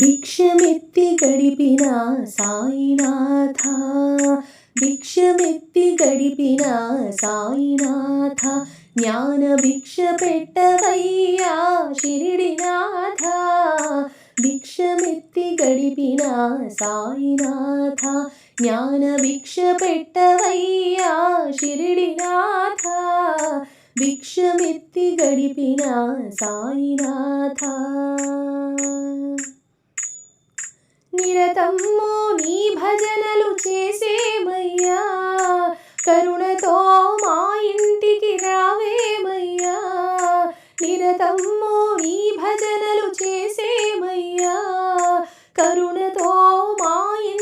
భిక్షమెత్తి గడిపిన సాయినాథ భిక్షమెత్తి గడిపిన సాయినాథ జ్ఞాన భిక్ష పెట్టవయ్యా షిరిడినాథ భిక్షమెత్తి గడిపిన సాయినాథ జ్ఞాన భిక్ష పెట్టవయ్యా షిరిడినాథ భిక్షమెత్తి గడిపిన సాయినాథ నిరతమ్మో నీ భజనలు చేసేమయ్యా? కరుణతో మా ఇంటికి రావేమయ్యా? నిరతమ్మో నీ భజనలు చేసేమయ్యా? కరుణతో మా ఇంటికి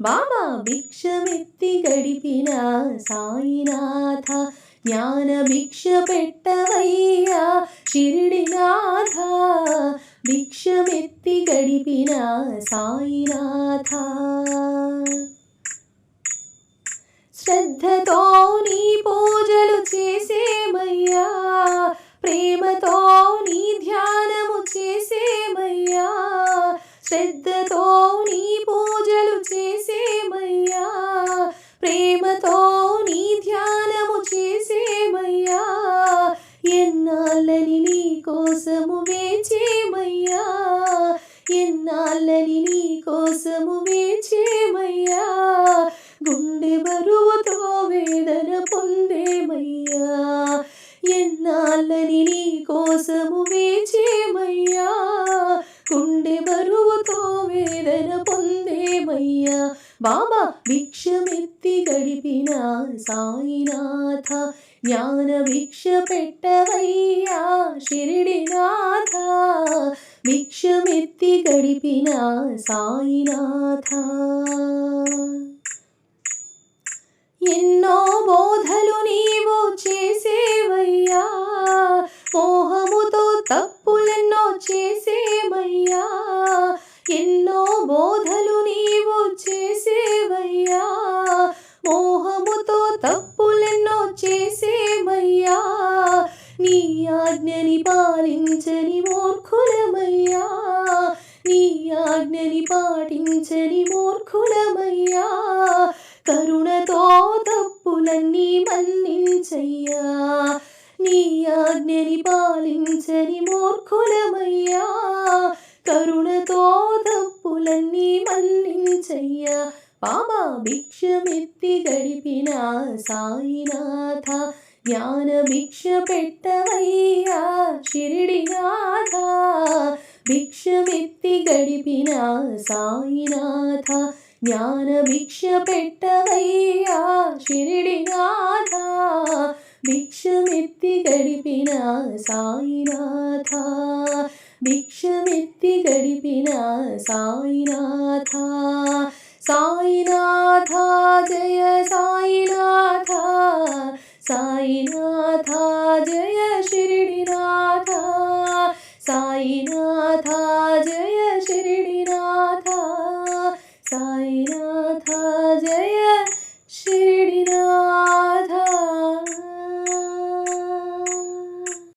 బాబా భిక్షమెత్తి గడిపిన సాయినాథ జ్ఞాన భిక్ష పెట్టవయ్యా షిరిడినాథ భిక్షమెత్తి గడిపిన సాయినాథ. శ్రద్ధతో నీ పూజలు చేసేమయ్యా ప్రేమతో నీ ధ్యానము చేసేమయ్యా శ్రద్ధతో ఎన్నాళ్ళని నీ కోసము వేచేమయ్యా? గుండె బరువుతో వేదన పొందేమయ్యా? ఎన్నాళ్ళని నీ కోసము వేచేమయ్యా? గుండె బరువుతో వేదన పొందేమయ్యా? బాబా భిక్షమెత్తి గడిపిన సాయినాథ జ్ఞాన భిక్ష పెట్టవయ్యా షిరిడినాథ భిక్షమెత్తి గడిపిన సాయినాథ ఎన్నో బోధలు నీవు చేసే ఆజ్ఞని పాలించని మూర్ఖులమయ్యా. నీ ఆజ్ఞని పాటించని మూర్ఖులమయ్యా. కరుణతో తప్పులన్నీ మన్నించయ్యా. నీ ఆజ్ఞని పాలించని మూర్ఖులమయ్యా. కరుణతో తప్పులన్నీ మన్నించయ్యా. బాబా భిక్షమెత్తి గడిపిన సాయినాథ జ్ఞాన భిక్ష పెట్టవయ్యా షిరిడినాథ భిక్షమెత్తి గడిపిన సాయినాథ జ్ఞాన భిక్ష పెట్టవయ్యా షిరిడినాథ భిక్షమెత్తి గడిపిన సాయినాథ భిక్షమెత్తి గడిపిన సాయినాథ సాయినాథ ಸಾಯಿನಾಥ